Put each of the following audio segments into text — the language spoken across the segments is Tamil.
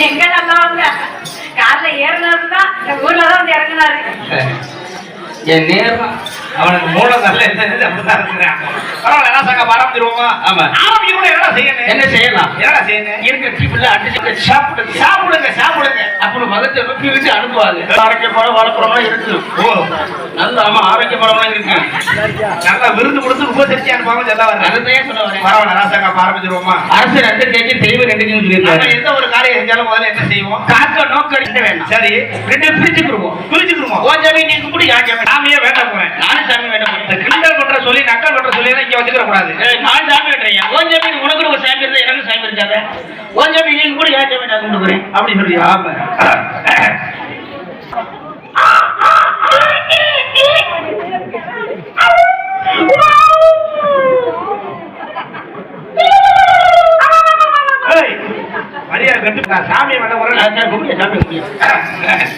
எங்க நல்லா கார்ல ஏறினது தான் ஊர்ல தான் வந்து இறங்குனாரு. என் நேரம் அவனுக்கு நல்ல இருந்தது அப்படிதான் இருக்கிறான் பரவாயில்ல என்ன சங்க ஆரம்பிச்சிருவோமா ஆமா. ஆரம்பிக்கணும் என்ன செய்யணும்? என்ன செய்யலாம்? என்ன செய்யணும்? இருக்க டீப்புல அடிச்சு சாப்பிடுங்க. சாப்பிடுங்க சாப்பிடுங்க. மதத்தை நோக்கி வச்சு அனுப்புவாங்க ஆரோக்கியமான வாழைப்பழம்லாம் இருக்கு. ஓ. நல்ல ஆமா ஆரோக்கியமானலாம் இருக்கு. நல்லா விருந்து கொடுத்து உபசரிச்சு அனுப்பாம சொல்ல வரேன் அதுதான் சொல்ல வரேன் பரவாயில்ல ராசாங்க ஆரம்பிச்சிருவோமா அரசு ரெண்டு கேஜி தெய்வம் ரெண்டு கேஜி எந்த ஒரு காரியம் செஞ்சாலும் முதல்ல என்ன செய்வோம்? காக்க நோக்கடிக்க வேண்டாம். சரி. ரெண்டு பிரிச்சுக்கிடுவோம் புரிஞ்சுக்கிறோம் ஓ ஜாமி நீ கும்பிடி யான் ஜாமி சாமியே வேண்ட போறேன். நானும் சாமி கிண்டல் பண்ற சொல்லி நக்கல் பண்ற சொல்லி இங்க கூடாது. நான் சாமி வேண்டுறேன் ஓ ஜாமி உனக்கு ஒரு சாமி இருந்தா எனக்கு சாமி இருக்காத. ஓ ஜாமி நீ கூட யான் ஜாமி நான் அப்படி சொல்றியா? மரியாதை கட்டு நான் போறேன் சாமி கும்பிடு சாமி கும்பிடு.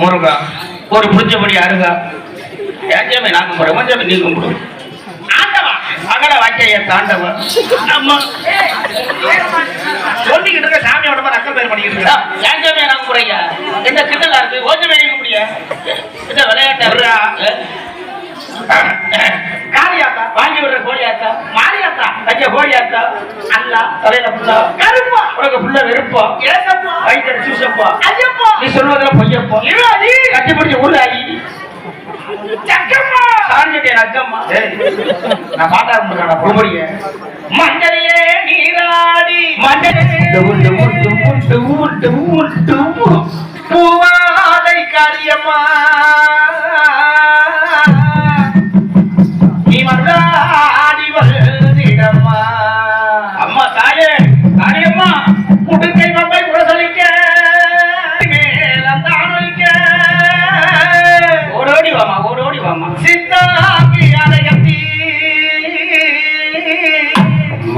முருகா ஒரு புரிஞ்சபடி அருங்க யான் நான் கும்பிடுவோம் ஓ நீ கும்பிடு ஆண்டவா மகள வாக்கிய தாண்டவா அம்மா. சொல்லிக்கிட்டு இருக்க பேர் பண்ணிக்கிட்டு இருக்கா? யான் நான் என்ன கிண்டலா இருக்கு? ஓ இந்த விளையாட்டு விடுறா. காளியாத்தா வாங்கி விடுற கோழியாத்தா மாரியாத்தா வைக்க கோழியாத்தா அல்லா தலையில புல்லா. உனக்கு புள்ள வெறுப்பா வயிற்று சூசப்பா நீ சொல்வதில் பொய்யப்பா. கட்டி பிடிச்ச நான் பாட்டா நீராடி. பூவாலை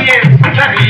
அந்தரியே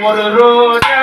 ஒரு ரோஜா